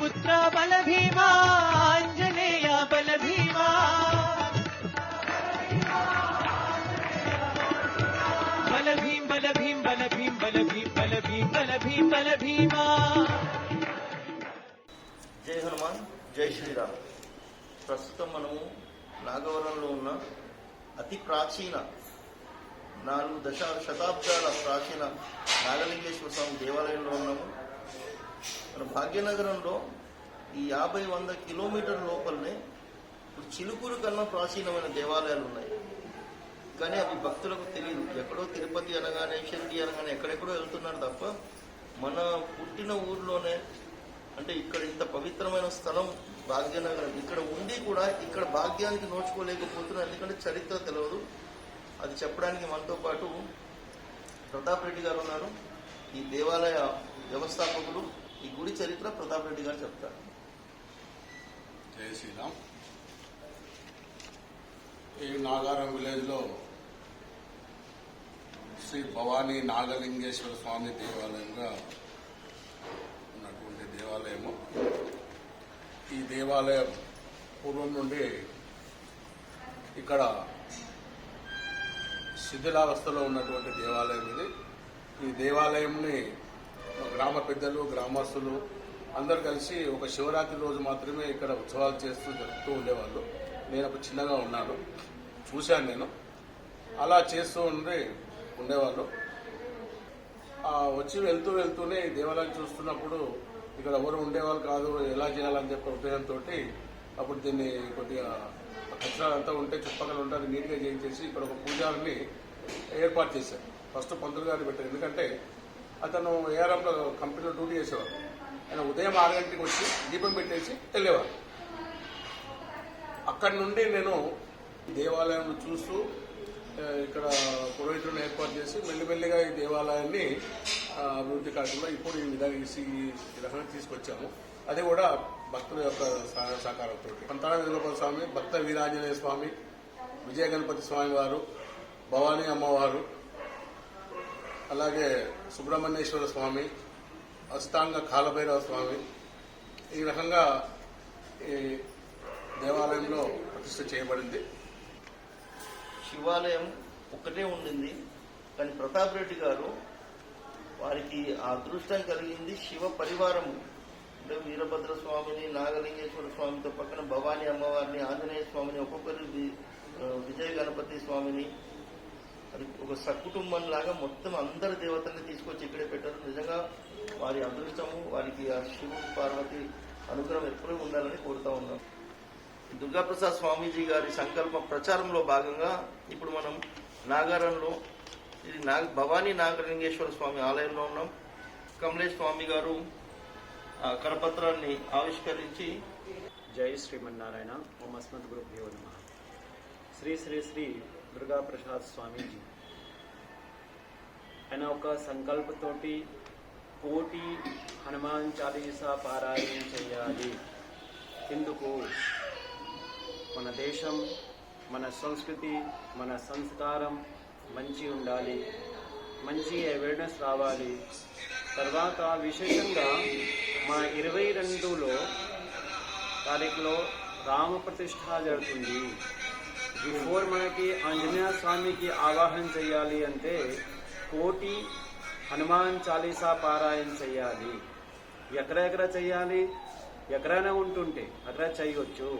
పుత్ర బల భీమా ఆంజనేయ బల భీమా బల భీం బల భీం బల భీం బల భీం బల భీం బల భీం బల భీమా జై హనుమాన్ జై శ్రీరామ్. ప్రస్తుతం మనము నాగవరంలో ఉన్న అతి ప్రాచీన నాలుగు దశ శతాబ్దాల ప్రాచీన నాగలింగేశ్వర స్వామి దేవాలయంలో ఉన్నాము. మన భాగ్యనగరంలో ఈ యాభై వంద కిలోమీటర్ లోపలనే ఇప్పుడు చిలుకూరు కన్నా ప్రాచీనమైన దేవాలయాలు ఉన్నాయి. కానీ అవి భక్తులకు తెలియదు. ఎక్కడో తిరుపతి అనగానే షిరిడి అనగానే ఎక్కడెక్కడో వెళ్తున్నారు తప్ప మన పుట్టిన ఊర్లోనే అంటే ఇక్కడ ఇంత పవిత్రమైన స్థలం భాగ్యనగరం. ఇక్కడ ఉండి కూడా ఇక్కడ భాగ్యానికి నోచుకోలేకపోతున్నారు. ఎందుకంటే చరిత్ర తెలియదు అది చెప్పడానికి మనతో పాటు ప్రతాప్ రెడ్డి గారు ఉన్నారు. ఈ దేవాలయ వ్యవస్థాపకుడు. ఈ గుడి చరిత్ర ప్రతాప్ రెడ్డి గారు చెప్తారు. జయ శ్రీరామ్. ఈ నాగారం విలేజ్లో శ్రీ భవానీ నాగలింగేశ్వర స్వామి దేవాలయంగా ఉన్నటువంటి దేవాలయము. ఈ దేవాలయం పూర్వం నుండి ఇక్కడ శిథిలావస్థలో ఉన్నటువంటి దేవాలయం ఇది. ఈ దేవాలయంని గ్రామ పెద్దలు గ్రామస్తులు అందరు కలిసి ఒక శివరాత్రి రోజు మాత్రమే ఇక్కడ ఉత్సవాలు చేస్తూ జరుపుతూ ఉండేవాళ్ళు. నేను అప్పుడు చిన్నగా ఉన్నాను. చూశాను నేను. అలా చేస్తూ ఉండి ఉండేవాళ్ళు. వచ్చి వెళ్తూ వెళ్తూనే దేవాలయం చూస్తున్నప్పుడు ఇక్కడ ఎవరు ఉండేవాళ్ళు కాదు ఎలా చేయాలని చెప్పే ఉద్దేశంతో అప్పుడు దీన్ని కొద్దిగా కక్షరాలంతా ఉంటే చుట్టుపక్కల ఉంటారు నీట్గా చేయించేసి ఇక్కడ ఒక పూజారిని ఏర్పాటు చేశారు. ఫస్ట్ పంతులు గారిని పెట్టారు. ఎందుకంటే అతను ఏఆర్ఎంలో కంపెనీలో డ్యూటీ చేసేవాడు. ఆయన ఉదయం ఆరు గంటలకు వచ్చి దీపం పెట్టేసి వెళ్ళేవారు అక్కడి నుండి నేను దేవాలయం చూస్తూ ఇక్కడ పురోహితులను ఏర్పాటు చేసి మెల్లిమెల్లిగా ఈ దేవాలయాన్ని అభివృద్ధి కార్యక్రమంలో ఇప్పుడు ఈ విధంగా ఈ- రకంగా తీసుకొచ్చాము. అది కూడా భక్తుల యొక్క సహాయ సహకారంతో పంతాళ వెంకటరమణ స్వామి భక్త వీరాంజనేయ స్వామి విజయ గణపతి స్వామి వారు భవానీ అమ్మవారు అలాగే సుబ్రహ్మణ్యేశ్వర స్వామి అష్టాంగ కాలభైరవ స్వామి ఈ రకంగా ఈ దేవాలయంలో ప్రతిష్ట చేయబడింది. శివాలయం ఒక్కటే ఉండింది కానీ ప్రతాప్ రెడ్డి గారు వారికి ఆ అదృష్టం కలిగింది శివ పరివారం అంటే వీరభద్ర స్వామిని నాగలింగేశ్వర స్వామితో పక్కన భవానీ అమ్మవారిని ఆంజనేయ స్వామిని ఒక్కొక్కరు విజయ గణపతి స్వామిని ఒక సకుటుంబం లాగా మొత్తం అందరి దేవతల్ని తీసుకొచ్చి ఇక్కడే పెట్టారు నిజంగా వారి అదృష్టము వారికి ఆ శివుడు పార్వతి అనుగ్రహం ఎప్పుడూ ఉండాలని కోరుతా ఉన్నాం. దుర్గాప్రసాద్ స్వామీజీ గారి సంకల్ప ప్రచారంలో భాగంగా ఇప్పుడు మనం నాగారంలో ఇది నాగ భవానీ నాగలింగేశ్వర స్వామి ఆలయంలో ఉన్నాం. కమలేష్ స్వామి గారు ఆ కరపత్రాన్ని ఆవిష్కరించి జై శ్రీమన్నారాయణ ఓం అస్మద్ గురు శ్రీ శ్రీ శ్రీ దుర్గా ప్రసాద్ స్వామీజీ. ఆయన ఒక సంకల్పతోటి కోటి హనుమాన్ చాలీసా పారాయణం చేయాలి. ఎందుకు? మన దేశం మన సంస్కృతి మన సంస్కారం మంచి ఉండాలి. మంచి అవేర్నెస్ రావాలి. తర్వాత విశేషంగా మా ఇరవై రెండులో తారీఖులో రామ ప్రతిష్ట జరుగుతుంది. బిఫోర్ మనకి ఆంజనేయ స్వామికి ఆవాహన చేయాలి అంటే కోటి హనుమాన్ చాలీసా పారాయణ చేయాలి ఎక్కడెక్కడ చేయాలి ఎక్కడైనా ఉంటుంటే అక్కడ చేయొచ్చు.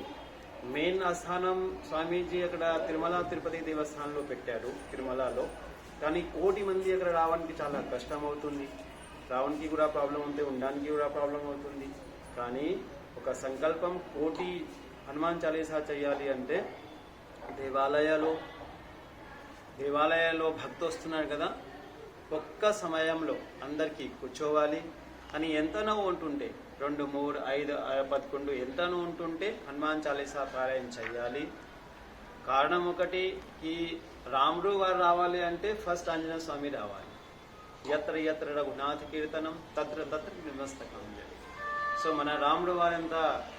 మెయిన్ ఆస్థానం స్వామీజీ అక్కడ తిరుమల తిరుపతి దేవస్థానంలో పెట్టారు తిరుమలలో. కానీ కోటి మంది అక్కడ రావడానికి చాలా కష్టం అవుతుంది. రావడానికి కూడా ప్రాబ్లం ఉంటే ఉండడానికి కూడా ప్రాబ్లం అవుతుంది. కానీ ఒక సంకల్పం కోటి హనుమాన్ చాలీసా చేయాలి అంటే దేవాలయాలు దేవాలయాల్లో భక్తి వస్తున్నారు కదా. ఒక్క సమయంలో అందరికీ కూర్చోవాలి అని ఎంతనో ఉంటుంటే రెండు మూడు ఐదు పదకొండు ఎంతనో ఉంటుంటే హనుమాన్ చాలీసా పారాయణ చేయాలి కారణం ఒకటి ఈ రాముడు వారు రావాలి అంటే ఫస్ట్ ఆంజనేయ స్వామి రావాలి. ఎత్ర ఎత్ర రఘునాథ కీర్తనం తత్ర తత్ర నిమస్తకం సో మన రాముడు వారంతా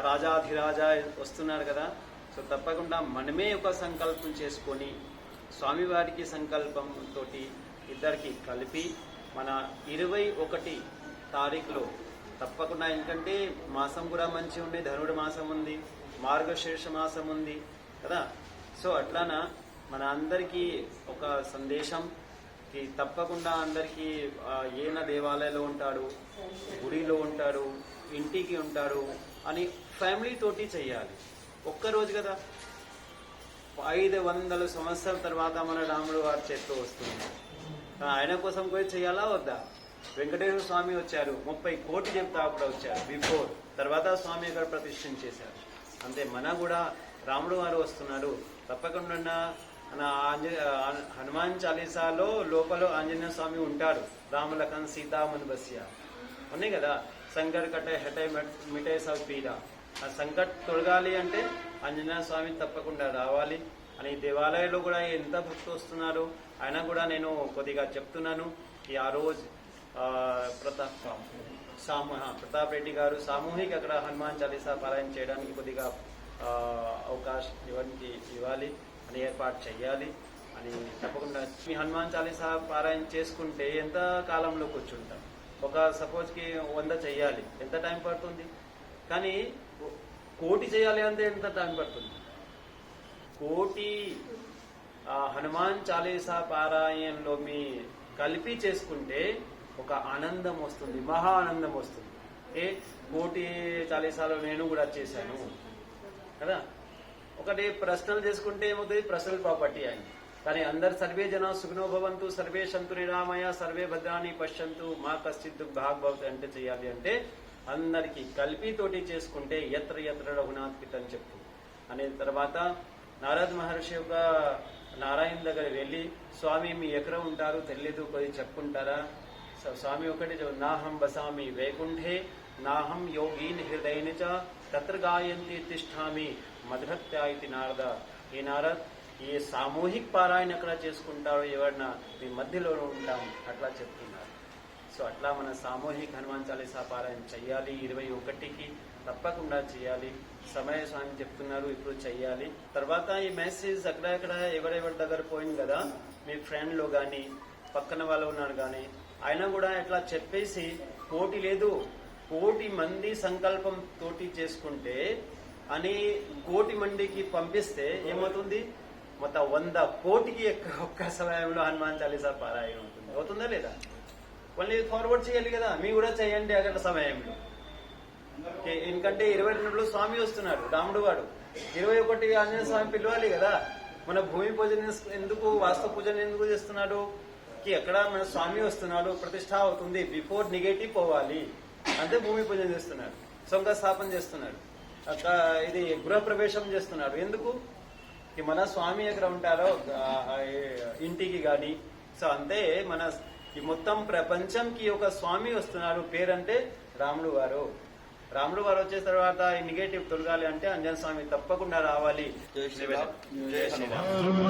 రాజాధిరాజా వస్తున్నారు కదా సో తప్పకుండా మనమే ఒక సంకల్పం చేసుకొని స్వామివారికి సంకల్పం తోటి ఇద్దరికి కలిపి మన ఇరవై ఒకటి తారీఖులో తప్పకుండా ఎందుకంటే మాసం కూడా మంచి ఉంది ధనుడు మాసం ఉంది మార్గశీర్ష మాసం ఉంది కదా? సో అట్లానా మన అందరికీ ఒక సందేశం తప్పకుండా అందరికీ ఏన దేవాలయంలో ఉంటాడు గుడిలో ఉంటాడు ఇంటికి ఉంటాడు అని ఫ్యామిలీ తోటి చేయాలి ఒక్కరోజు కదా. ఐదు వందల సంవత్సరాల తర్వాత మన రాముడు వారి చేతిలో వస్తుంది. ఆయన కోసం కూడా చేయాలా వద్దా? వెంకటేశ్వర స్వామి వచ్చారు. ముప్పై కోటి చెప్తా కూడా వచ్చారు. బిఫోర్. తర్వాత స్వామి గారు ప్రతిష్ఠం చేశారు. అంతే మన కూడా రాముడు వారు వస్తున్నారు. తప్పకుండా మన ఆంజ హనుమాన్ చాలీసాలో లోపల ఆంజనేయ స్వామి ఉంటారు. రామలఖన్ సీతామన్ బస్య. ఉన్నాయి కదా? సంకట్ కట్టే హెటై మిఠై సౌ పీరా. ఆ సంకట్ తొలగాలి అంటే ఆంజనేయ స్వామి తప్పకుండా రావాలి. అని దేవాలయంలో కూడా ఎంత భక్తులు వస్తున్నారు ఆయన కూడా నేను కొద్దిగా చెప్తున్నాను. ఈ ఆ రోజు ప్రతాప్ సామూ ప్రతాప్ రెడ్డి గారు సామూహిక అక్కడ హనుమాన్ చాలీసా పారాయణ చేయడానికి కొద్దిగా అవకాశం ఇవ్వడానికి ఇవ్వాలి అని ఏర్పాటు చేయాలి అని తప్పకుండా మీ హనుమాన్ చాలీసా పారాయణ చేసుకుంటే ఎంత కాలంలో కూర్చుంటాం? ఒక సపోజ్కి వంద చెయ్యాలి. ఎంత టైం పడుతుంది? కానీ కోటి చేయాలి అంటే ఎంత టైం పడుతుంది? కోటి హనుమాన్ చాలీసా పారాయణలో మీ కలిపి చేసుకుంటే ఒక ఆనందం వస్తుంది మహా ఆనందం వస్తుంది. ఏ కోటి చాలీసాలో నేను కూడా చేశాను. కదా? ఒకటి ప్రశ్నలు చేసుకుంటే ఏమవుతుంది? ప్రశ్నలు ప్రాపర్టీ అయింది. కానీ అందరు సర్వే జన సుఖనోభవంతు సర్వే సంతు నిరామయ సర్వే భద్రాన్ని పశ్యంతు మా కశ్చిత్ భాగ్ భవతి అంటే చేయాలి అంటే అందరికి కలిపి తోటి చేసుకుంటే ఎత్ర ఎత్ర రఘునాథ్ పిత అని చెప్పు. అనే తర్వాత నారద్ మహర్షి యొక్క నారాయణ దగ్గర వెళ్ళి స్వామి మీ ఎక్కడ ఉంటారు? తెలియదు కొద్ది చెప్పుకుంటారా స్వామి ఒకటి నాహం బసామి వైకుంఠే నాహం యోగీన్ హృదయని చ తత్ర గాయంతి తిష్టామి మధురత్యా ఇది నారద. ఈ నారద్ ఈ సామూహిక పారాయణ ఎక్కడ చేసుకుంటారో ఎవరన్నా మీ మధ్యలో ఉంటాం అట్లా చెప్తున్నారు. సో అట్లా మన సామూహిక హనుమాన్ చాలీసా పారాయణ చెయ్యాలి. ఇరవై ఒకటికి తప్పకుండా చేయాలి సమయ స్వామి చెప్తున్నారు ఇప్పుడు చెయ్యాలి. తర్వాత ఈ మెసేజ్ అక్కడక్కడ ఎవరెవరి దగ్గర పోయింది కదా మీ ఫ్రెండ్లో గాని పక్కన వాళ్ళు ఉన్నారు గాని ఆయన కూడా ఇట్లా చెప్పేసి కోటి లేదు. కోటి మంది సంకల్పం తోటి చేసుకుంటే అని కోటి మందికి పంపిస్తే ఏమవుతుంది? మొత్తం వంద కోటికి ఎక్క- ఒక్క సమయంలో హనుమాన్ చాలీసా పారాయణ ఉంటుంది. అవుతుందా లేదా? మళ్ళీ ఫార్వర్డ్ చేయాలి కదా మీ కూడా చేయండి అక్కడ సమయంలో ఎందుకంటే ఇరవై రెండులో స్వామి వస్తున్నాడు రాముడు వాడు. ఇరవై ఒకటి ఆంజనేయ స్వామి పిలవాలి కదా మన భూమి పూజ ఎందుకు వాస్తవ పూజ ఎందుకు చేస్తున్నాడు? కి ఎక్కడ మన స్వామి వస్తున్నాడు ప్రతిష్ట అవుతుంది బిఫోర్ నెగటివ్ పోవాలి. అంతే భూమి పూజ చేస్తున్నాడు సొంత స్థాపన చేస్తున్నాడు ఇది గృహ ప్రవేశం చేస్తున్నాడు. ఎందుకు? మన స్వామి ఎక్కడ ఉంటారో ఇంటికి గాని. సో అంతే మన ఈ మొత్తం ప్రపంచంకి ఒక స్వామి వస్తున్నారు. పేరంటే రాముడు వారు. రాముడు వారు వచ్చే తర్వాత ఈ నెగటివ్ తొలగాలి అంటే అంజన్ స్వామి తప్పకుండా రావాలి. జై శ్రీరామ్.